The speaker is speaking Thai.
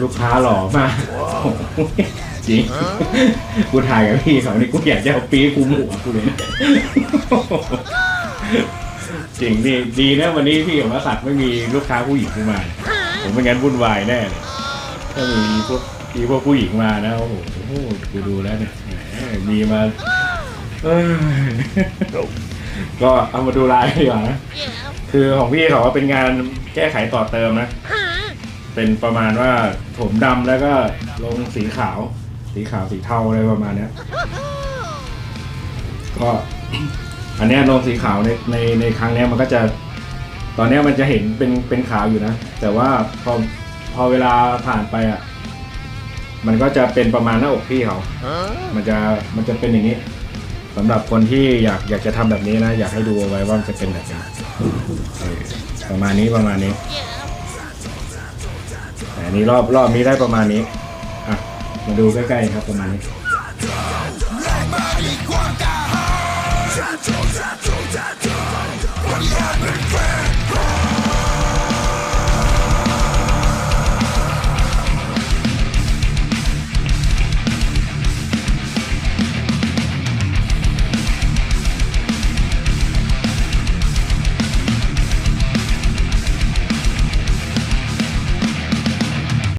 ลูกค้าหล่อมากจริงกูถ่ายกับพี่เขานี่กูอยากจะเอาปี๊คุมหัวกูเลยนะจริงนี่ดีนะวันนี้พี่ของวสักดิ์ไม่มีลูกค้าผู้หญิงขึ้นมา ผมไม่งั้นวุ่นวายแน่เลยถ้ามีพวกมีพวกผู้หญิงมานะโอ้โหกูดูแล้วเนี่ยแหมมีมาเอ้ยก็เอามาดูลายดีกว่านะคือของพี่เขาว่าเป็นงานแก้ไขต่อเติมนะ เป็นประมาณว่าถมดำแล้วก็ลงสีขาว สีขาวสีเทาอะไรประมาณเนี้ยก็อันนี้ลงสีขาวในในในครั้งนี้มันก็จะ ตอนนี้มันจะเห็นเป็นเป็นขาวอยู่นะ แต่ว่าพอพอเวลาผ่านไปอะ มันก็จะเป็นประมาณหน้าอกพี่เขา มันจะมันจะเป็นอย่างนี้สำหรับคนที่อยากอยากจะทำแบบนี้นะ อยากให้ดูเอาไว้ว่ามันจะเป็นแบบไหนเออประมาณนี้ประมาณนี้ อันนี้รอบรอบนี้ได้ประมาณนี้อะมาดูใกล้ๆครับประมาณนี้